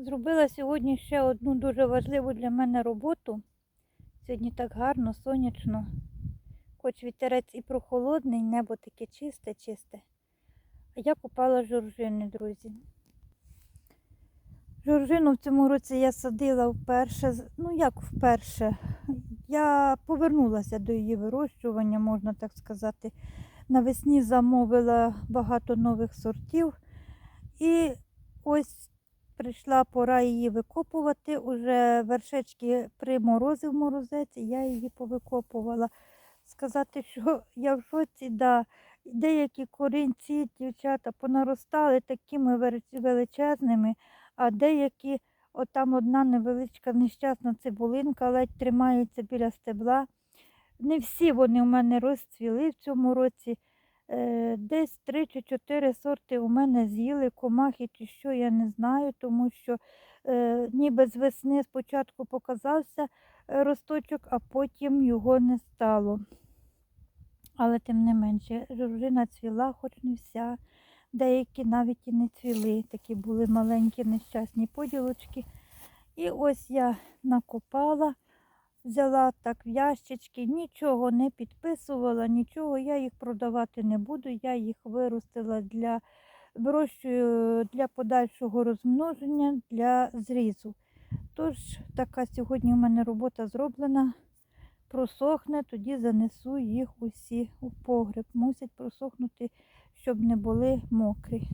Зробила сьогодні ще одну дуже важливу для мене роботу. Сьогодні так гарно, сонячно. Хоч вітерець і прохолодний, небо таке чисте, чисте. А я купала жоржини, друзі. Жоржину в цьому році я садила вперше. Ну як вперше? Я повернулася до її вирощування, можна так сказати. Навесні замовила багато нових сортів. І ось прийшла пора її викопувати. Уже вершечки приморозив морозець, я її повикопувала. Сказати, що я в шоці, да. деякі корінці, дівчата, понаростали такими величезними, а деякі, отам одна невеличка нещасна цибулинка, ледь тримається біля стебла. Не всі вони у мене розцвіли в цьому році. Е, Десь три чи чотири сорти у мене з'їли комахи чи що, я не знаю, тому що е, ніби з весни спочатку показався е, росточок, а потім його не стало. Але тим не менше, жоржина цвіла, хоч не вся. Деякі навіть і не цвіли, такі були маленькі нещасні поділочки. І ось я накопала, взяла так в нічого не підписувала, нічого, я їх продавати не буду, я їх виростила для вирощую для подальшого розмноження, для зрізу. Тож, така сьогодні у мене робота зроблена. Просохне, тоді занесу їх усі у погреб. Мусять просохнути, щоб не були мокрі.